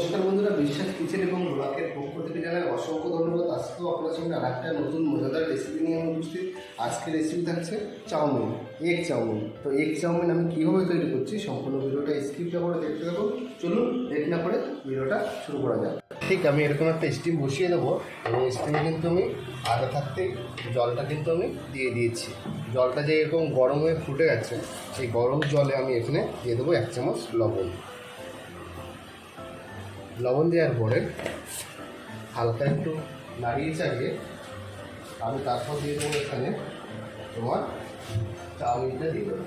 নমস্কার বন্ধুরা, বিশ্বাস কিচেন এবং ব্লকের পক্ষ থেকে জানাই অসংখ্য ধন্যবাদ। আজকেও আপনার সঙ্গে আর একটা নতুন মজাদার রেসিপি নিয়ে আমি উপস্থিত। আজকের রেসিপি থাকছে chow mein egg chow mein. তো এগ চাউমিন আমি কীভাবে তৈরি করছি সম্পূর্ণ ভিডিওটা স্কিপ না করে দেখতে থাকুন। চলুন দেখ না করে ভিডিওটা শুরু করা যাক। ঠিক, আমি এরকম একটা স্টিম বসিয়ে দেবো এবং স্টিমে কিন্তু আমি আগে থাকতে জলটা কিন্তু আমি দিয়ে দিয়েছি। জলটা যে এরকম গরম হয়ে ফুটে গেছে, সেই গরম জলে আমি এখানে দিয়ে দেবো এক চামচ লবণ। লবণ দেওয়ার পরে হালকা একটু নাড়িয়ে চালিয়ে আমি তারপর দিয়ে দেবো এখানে তোমার চাউমিনটা দিয়ে দেবো।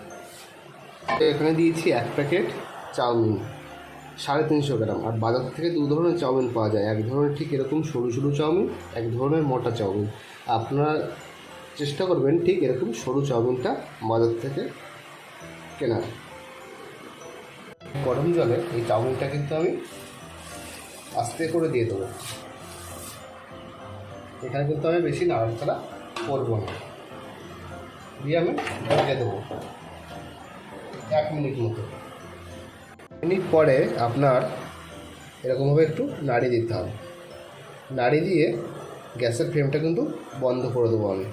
এখানে দিয়েছি এক প্যাকেট চাউমিন, সাড়ে তিনশো গ্রাম। আর বাজার থেকে দু ধরনের চাউমিন পাওয়া যায়। এক ধরনের ঠিক এরকম সরু সরু চাউমিন, এক ধরনের মোটা চাউমিন। আপনারা চেষ্টা করবেন ঠিক এরকম সরু চাউমিনটা বাজার থেকে কেনার। গরম জলে এই চাউমিনটা কিন্তু আমি আস্তে করে দিয়ে দেবো। এখানে কিন্তু আমি বেশি নাড়াচাড়া করব না। দিয়ে আমি ঢেকে দেবো। এক মিনিট মতো। মিনিট পরে আপনার এরকমভাবে একটু নাড়ি দিতে হবে। নাড়ি দিয়ে গ্যাসের ফ্লেমটা কিন্তু বন্ধ করে দেবো আমি।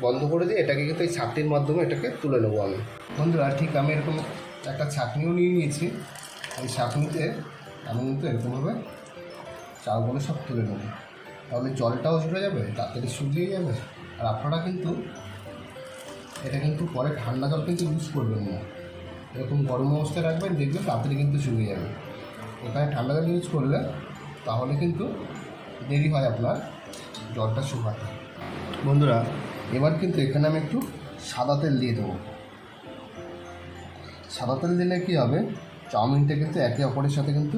বন্ধ করে দিয়ে এটাকে কিন্তু এই ছাকনির মাধ্যমে এটাকে তুলে নেব আমি। বন্ধুরা, ঠিক আমি এরকম একটা ছাকনিও নিয়ে নিয়েছি। ওই ছাকনিতে আমি কিন্তু এরকমভাবে চালগুলো সব তুলে নেব। তাহলে জলটাও ঝরে যাবে, তাড়াতাড়ি শুকিয়ে যাবে। আর আপনারা কিন্তু, এটা কিন্তু পরে ঠান্ডা জল কিন্তু ইউজ করবেন না। এরকম গরম অবস্থায় রাখবেন, দেখবেন তাড়াতাড়ি কিন্তু শুকিয়ে যাবে। এখানে ঠান্ডা জল ইউজ করলে তাহলে কিন্তু দেরি হয় আপনার জলটা শুকাতে। বন্ধুরা, এবার কিন্তু এখানে আমি একটু সাদা তেল দিয়ে দেবো। সাদা তেল দিলে কী হবে? চাউমিনটা কিন্তু একে অপরের সাথে কিন্তু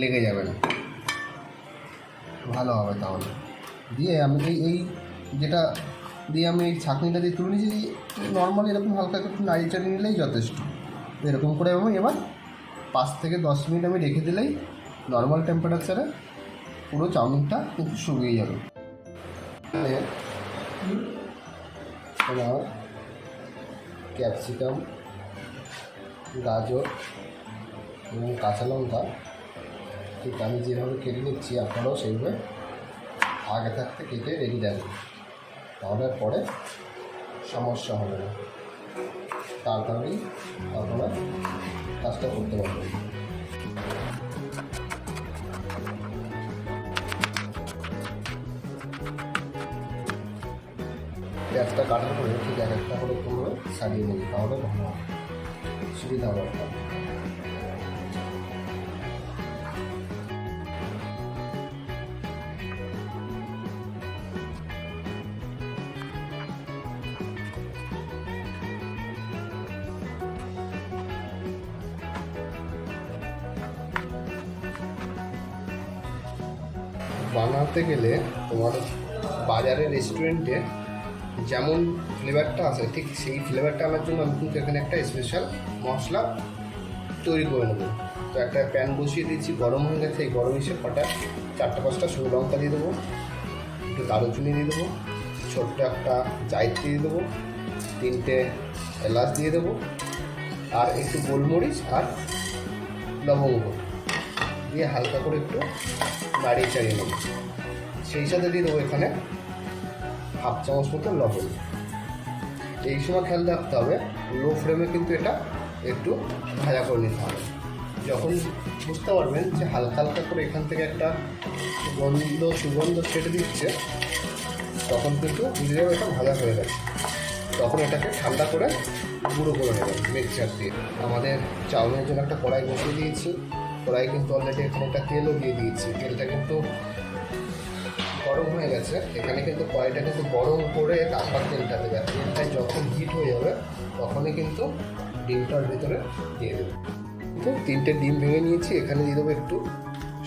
লেগে যাবে না। ভালো হবে তাহলে। দিয়ে আমি এই এই যেটা দিয়ে আমি এই ছাঁকনিটা দিয়ে তুলে নিয়েছি নর্মালি এরকম হালকা একটু নাড়িয়ে চাড়িয়ে নিলেই যথেষ্ট। এরকম করে আমি এবার পাঁচ থেকে দশ মিনিট আমি রেখে দিলেই নর্মাল টেম্পারেচারে পুরো চাউমিনটা কিন্তু শুকিয়ে যাবে। ক্যাপসিকাম গাজর এবং কাঁচা লঙ্কা। ঠিক, আমি যেভাবে কেটে নিচ্ছি, আপনারাও সেইভাবে আগে থাকতে কেটে রেডি রাখবেন তাহলে পরে সমস্যা হবে না। তাড়াতাড়ি আপনারা কাজটা করতে পারবেন। পেঁয়াজটা কাটার পরে ঠিক এক একটা করে তোমরা সারিয়ে নেবে তাহলে ভালো সুবিধা হবে বানাতে গেলে তোমার বাজারে রেস্টুরেন্টে যেমন ফ্লেভারটা আছে, ঠিক সেই ফ্লেভারটা আনার জন্য আমি কিন্তু এখানে একটা স্পেশাল মশলা তৈরি করে নেব। তো একটা প্যান বসিয়ে দিয়েছি, গরম হয়ে গেছে, এই গরম এসে কটা, চারটে পাঁচটা শুকনো লঙ্কা দিয়ে দেবো, একটু দারুচিনি দিয়ে দেবো, ছোট্ট একটা জায়িত্রী দিয়ে দেবো, তিনটে এলাচ দিয়ে দেবো, আর একটু গোলমরিচ আর লবঙ্গ। দিয়ে হালকা করে একটু বাড়িয়ে চাড়িয়ে নেব। সেই সাথে দিয়ে দেবো এখানে হাফ চামচ মতো লবণ। এই সময় খেয়াল রাখতে হবে লো ফ্লেমে কিন্তু এটা একটু ভাজা করে নিতে হবে। যখন বুঝতে পারবেন যে হালকা হালকা করে এখান থেকে একটা গন্ধ, সুগন্ধ ছেড়ে দিচ্ছে, তখন কিন্তু বুঝে যাবে এটা ভাজা হয়ে গেছে। তখন এটাকে ঠান্ডা করে গুঁড়ো করে নেবেন মিক্সচার দিয়ে। আমাদের চাউমিনের জন্য একটা কড়াই বসিয়ে দিয়েছি। কড়াই কিন্তু অলরেডি এখানে একটা তেলও দিয়ে দিয়েছি। তেলটা কিন্তু গরম হয়ে গেছে। এখানে কিন্তু কড়াইটা কিন্তু গরম করে তারপর তেলটা দেবে। তেলটা যখন হিট হয়ে যাবে, তখনই কিন্তু ডিমটার ভিতরে দিয়ে দেবে। তো তিনটে ডিম ভেঙে নিয়েছি। এখানে দিয়ে দেবো একটু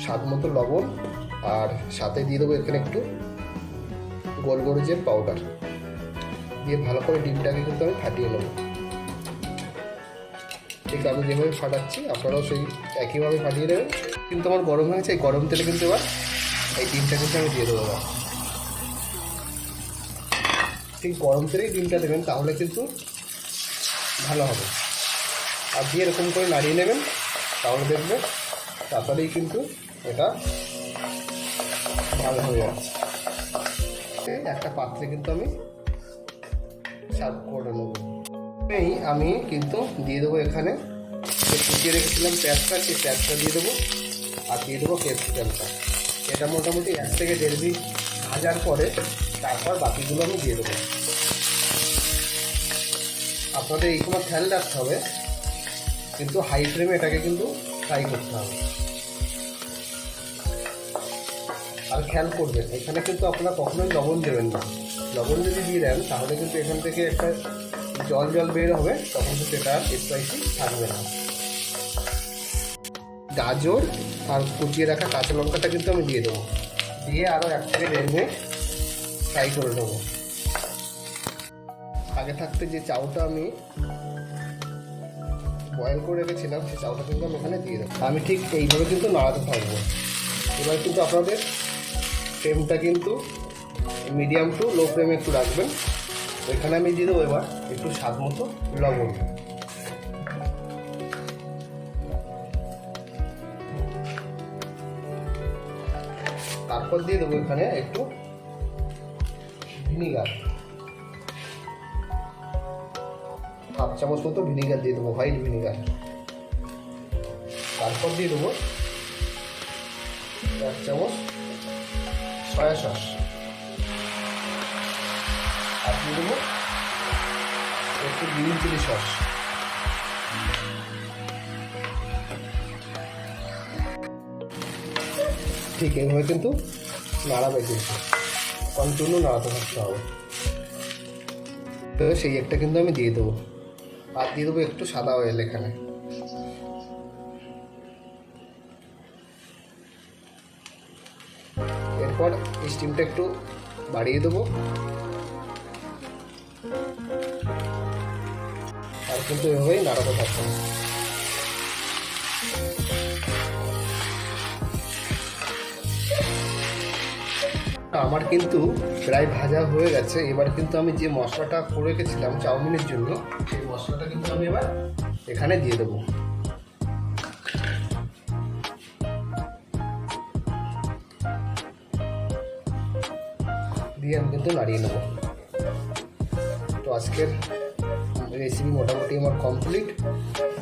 স্বাদ মতো লবণ আর সাথে দিয়ে দেবো এখানে একটু গোলমরিচের পাউডার দিয়ে ভালো করে ডিমটাকে কিন্তু আমি ফাটিয়ে নেব। ঠিক আমি যেভাবে ফাটাচ্ছি, আপনারাও সেই একইভাবে ফাটিয়ে দেবেন। কিন্তু আমার গরম হয়েছে, এই গরম তেলে কিন্তু এবার এই ডিমটা কিন্তু আমি দিয়ে দেবো। ঠিক গরম তেলেই ডিমটা দেবেন, তাহলে কিন্তু ভালো হবে। আর দিয়ে এরকম করে নাড়িয়ে নেবেন, তাহলে দেখবে তাড়াতাড়ি কিন্তু এটা ভালো হয়ে যাচ্ছে। একটা পাত্রে কিন্তু আমি সার্ভ করে নেব। এই আমি কিন্তু দিয়ে দেবো এখানে। যে কুচিয়ে রেখেছিলাম পেঁয়াজটা সেই পেঁয়াজটা দিয়ে দেবো। আর দিয়ে দেবো ক্যাপসিকামটা এটা মোটামুটি এক থেকে দেড় মিনিট ভাজার পরে তারপর বাকিগুলো আমি দিয়ে দেবো। আপনাদের এই সময় খেয়াল রাখতে হবে, কিন্তু হাই ফ্লেমে এটাকে কিন্তু ফ্রাই করতে হবে। আর খেয়াল করবেন, এখানে কিন্তু আপনারা কখনোই লবণ দেবেন না। লবণ যদি দিয়ে দেন, তাহলে কিন্তু এখান থেকে একটা জল জল বের হবে, তখন কিন্তু এটা স্পাইসি থাকবে না। গাজর আর কুচিয়ে রাখা কাঁচা লঙ্কাটা কিন্তু আমি দিয়ে দেবো। দিয়ে আরও এক থেকে দেড় মিনিট ফ্রাই করে নেব। আগে থাকতে যে চাউটা আমি বয়েল করে রেখেছিলাম সেই চাউটা কিন্তু আমি এখানে দিয়ে দেবো। আমি ঠিক এইভাবে কিন্তু নাড়াতে থাকব। এবার কিন্তু আপনাদের ফ্লেমটা কিন্তু মিডিয়াম টু লো ফ্লেমে একটু রাখবেন। এখানে আমি দিয়ে দেবো এবার একটু স্বাদ মতো লবণ। তারপর দিয়ে দেবো এখানে একটু ভিনিগার। হাফ চামচ মতো ভিনিগার দিয়ে দেবো, হোয়াইট ভিনিগার। তারপর দিয়ে দেবো এক চামচ সয়া সস। আর দেবো। একটু গ্রিন চিলি সস। ঠিক এইভাবে কিন্তু নাড়াবে কিন্তু। কন্টিনিউ নাড়াতে থাকতে হবে। তো সেই একটা কিন্তু আমি দিয়ে দেবো। আর দিয়ে দেবো একটু সাদা অয়েল এখানে। এরপর স্টিমটা একটু বাড়িয়ে দেবো। আর কিন্তু এভাবেই নাড়াতে থাকতে আমার কিন্তু প্রায় ভাজা হয়ে গেছে। এবার কিন্তু আমি যে মশলাটা করে রেখেছিলাম চাউমিনের জন্য, সেই মশলাটা কিন্তু আমি এবার এখানে দিয়ে দেবো। দিয়ে আমি কিন্তু নাড়িয়ে নেব। আজকের রেসিপি মোটামুটি আমার কমপ্লিট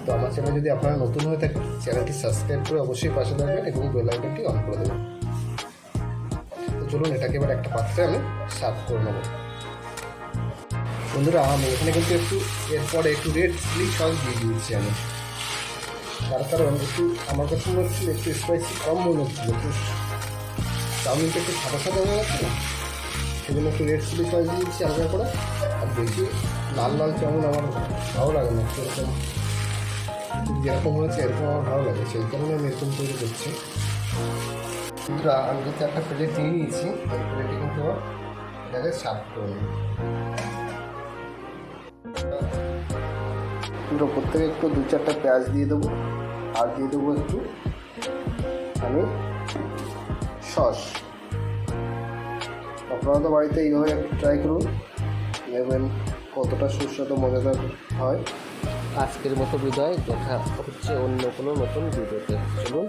তো আমার চ্যানেল যদি আপনারা নতুন হয়ে থাকেন চ্যানেলটি সাবস্ক্রাইব করে অবশ্যই পাশে থাকবেন এবং বেল আইকনটি অন করে দেবেন। তো চলুন, এটাকে এবার একটা পাত্রে আমি সার্ভ করে নেব। বন্ধুরা, আমি এখানে কিন্তু একটু এরপরে একটু রেড চিলি সস দিয়ে দিয়েছি আমি। তার কারণ একটু, আমার কাছে মনে হচ্ছিল একটু স্পাইসি কম মনে হচ্ছিল একটু চাউমিনটা একটু সাদা সাদা হয়ে যাচ্ছে না, সেজন্য একটু রেড চিলি সস দিয়েছি হালকা করে। আর বেশি লাল লাল চাউমিন আমার ভালো লাগে না। সেরকম যেরকম হয়েছে, এরকম আমার ভালো লাগে। সেই কারণে আমি এরকম তৈরি করছি। বন্ধুরা আমি কিন্তু একটা প্লেট নিয়ে নিয়েছি ওই প্লেটে কিন্তু এটাকে সার্ভ করে নিই পুরো প্রত্যেকে একটু দু চারটা পেঁয়াজ দিয়ে দেবো। আর দিয়ে দেবো একটু আমি সস। আপনারা তো বাড়িতে এইভাবে ট্রাই করুন। দেখবেন কতটা সুস্বাদু, মজাদার হয়? আজকের মতো বিদায়। দেখা হচ্ছে অন্য কোনো নতুন ভিডিওতে। চলুন